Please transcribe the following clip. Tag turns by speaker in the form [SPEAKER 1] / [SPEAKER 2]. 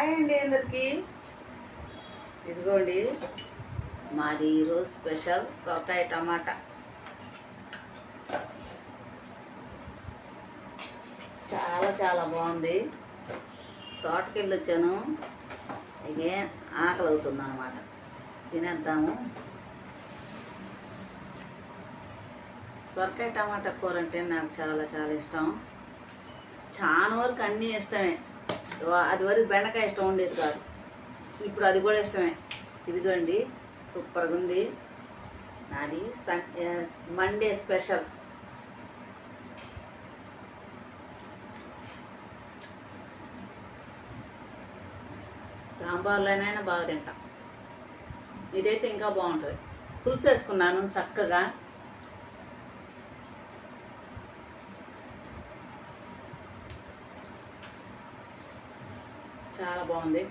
[SPEAKER 1] Hi అండి అందరికి. ఇదిగోండి మాది ఈరోజు స్పెషల్ సొరకాయ టమాటా. చాలా చాలా బాగుంది. తోటకి వెళ్ళి వచ్చాను ఇదే ఆకలి అవుతుంది అనమాట తినేద్దాము. సొరకాయ టమాటా కూర అంటే నాకు చాలా చాలా ఇష్టం. చాలా వరకు అన్నీ ఇష్టమే. అది వరకు బెండకాయ ఇష్టం ఉండేది కాదు. ఇప్పుడు అది కూడా ఇష్టమే. ఇదిగోండి సూపర్గా ఉంది. నాది మండే స్పెషల్. సాంబార్లోనైనా బాగా తింటాం. ఇదైతే ఇంకా బాగుంటుంది. పులుసు వేసుకున్నాను చక్కగా. చాలా బాగుంది.